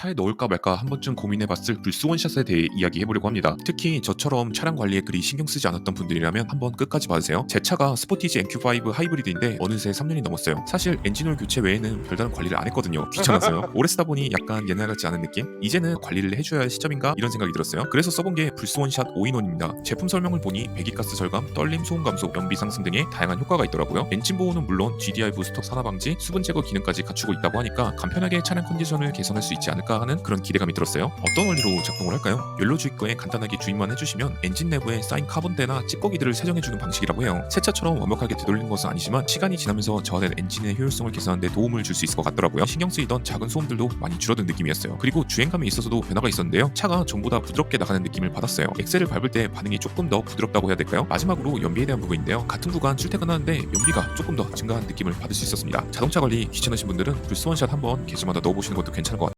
차에 넣을까 말까 한 번쯤 고민해봤을 불스 원샷에 대해 이야기해보려고 합니다. 특히 저처럼 차량 관리에 그리 신경 쓰지 않았던 분들이라면 한번 끝까지 봐주세요. 제 차가 스포티지 MQ5 하이브리드인데 어느새 3년이 넘었어요. 사실 엔진오일 교체 외에는 별다른 관리를 안 했거든요. 귀찮았어요. 오래 쓰다 보니 약간 옛날 같지 않은 느낌? 이제는 관리를 해줘야 할 시점인가 이런 생각이 들었어요. 그래서 써본 게 불스 원샷 5인원입니다. 제품 설명을 보니 배기가스 절감, 떨림 소음 감소, 연비 상승 등의 다양한 효과가 있더라고요. 엔진 보호는 물론 GDI 부스터 산화 방지, 수분 제거 기능까지 갖추고 있다고 하니까 간편하게 차량 컨디션을 개선할 수 있지 않을까 하는 그런 기대감이 들었어요. 어떤 원리로 작동을 할까요? 연료 주입구에 간단하게 주입만 해주시면 엔진 내부에 쌓인 카본대나 찌꺼기들을 세정해주는 방식이라고 해요. 새 차처럼 완벽하게 되돌리는 것은 아니지만 시간이 지나면서 저하된 엔진의 효율성을 개선하는 데 도움을 줄 수 있을 것 같더라고요. 신경 쓰이던 작은 소음들도 많이 줄어든 느낌이었어요. 그리고 주행감에 있어서도 변화가 있었는데요. 차가 전보다 부드럽게 나가는 느낌을 받았어요. 엑셀을 밟을 때 반응이 조금 더 부드럽다고 해야 될까요? 마지막으로 연비에 대한 부분인데요. 같은 구간 출퇴근하는데 연비가 조금 더 증가한 느낌을 받을 수 있었습니다. 자동차 관리 귀찮으신 분들은 불스 원샷 한번 계절마다 넣어보시는 것도 괜찮을 것 같아요.